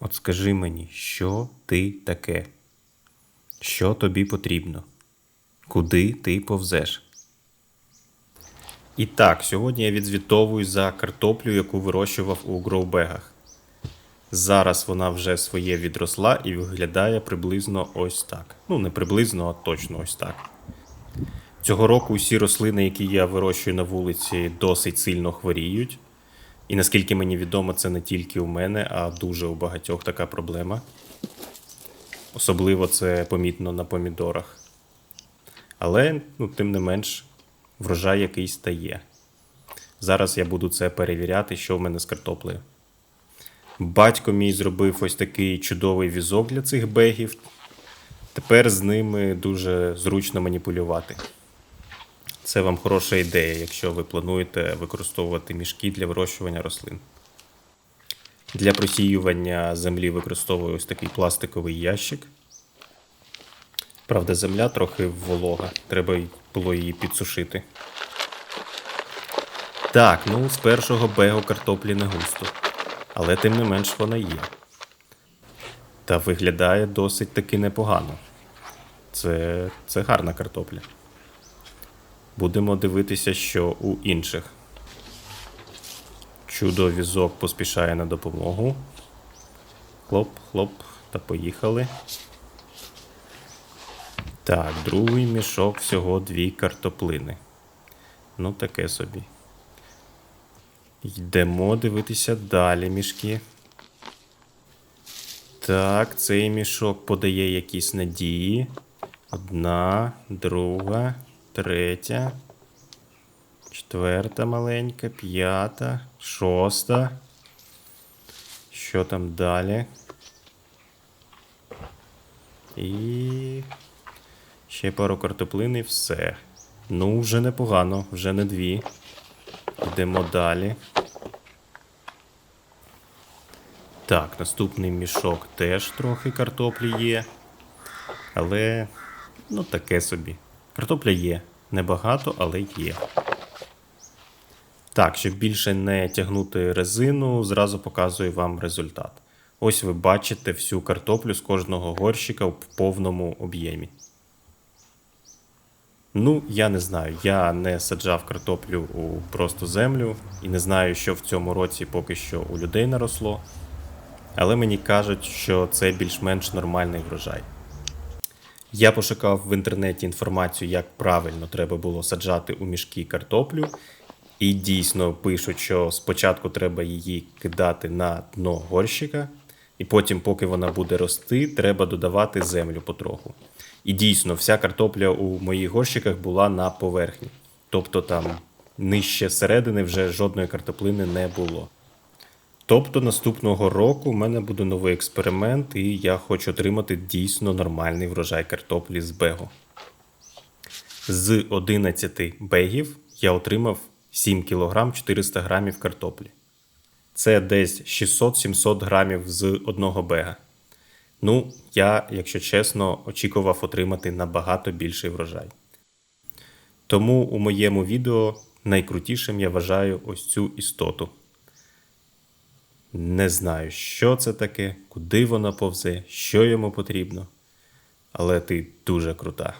От скажи мені, що ти таке? Що тобі потрібно? Куди ти повзеш? І так, сьогодні я відзвітовую за картоплю, яку вирощував у гроубегах. Зараз вона вже своє відросла і виглядає приблизно ось так. Ну, не приблизно, а точно ось так. Цього року усі рослини, які я вирощую на вулиці, досить сильно хворіють. І наскільки мені відомо, це не тільки у мене, а дуже у багатьох така проблема. Особливо це помітно на помідорах. Але, ну, тим не менш, врожай якийсь та є. Зараз я буду це перевіряти, що в мене з картоплею. Батько мій зробив ось такий чудовий візок для цих бегів. Тепер з ними дуже зручно маніпулювати. Це вам хороша ідея, якщо ви плануєте використовувати мішки для вирощування рослин. Для просіювання землі використовую ось такий пластиковий ящик. Правда, земля трохи волога, треба було її підсушити. Так, ну з першого бегу картоплі не густо, але тим не менш вона є. Та виглядає досить таки непогано. Це, це гарна картопля. Будемо дивитися, що у інших. Чудо візок поспішає на допомогу. Хлоп, хлоп, та поїхали. Так, другий мішок всього дві картоплини. Ну, таке собі. Йдемо дивитися далі мішки. Так, цей мішок подає якісь надії. Одна, друга, третя, четверта маленька, п'ята, шоста. Що там далі? І ще пару картоплин і все. Ну, вже непогано, вже не дві. Йдемо далі. Так, наступний мішок теж трохи картоплі є. Але, ну, таке собі. Картопля є. Небагато, але є. Так, щоб більше не тягнути резину, зразу показую вам результат. Ось ви бачите всю картоплю з кожного горщика в повному об'ємі. Ну, я не знаю. Я не саджав картоплю у просто землю і не знаю, що в цьому році поки що у людей наросло. Але мені кажуть, що це більш-менш нормальний врожай. Я пошукав в інтернеті інформацію, як правильно треба було саджати у мішки картоплю. І дійсно пишуть, що спочатку треба її кидати на дно горщика, і потім, поки вона буде рости, треба додавати землю потроху. І дійсно, вся картопля у моїх горщиках була на поверхні. Тобто там нижче середини вже жодної картоплини не було. Тобто наступного року в мене буде новий експеримент, і я хочу отримати дійсно нормальний врожай картоплі з бегу. З 11 бегів я отримав 7 кг 400 грамів картоплі. Це десь 600-700 грамів з одного бега. Ну, я, якщо чесно, очікував отримати набагато більший врожай. Тому у моєму відео найкрутішим я вважаю ось цю істоту. Не знаю, що це таке, куди вона повзе, що йому потрібно. Але ти дуже крута.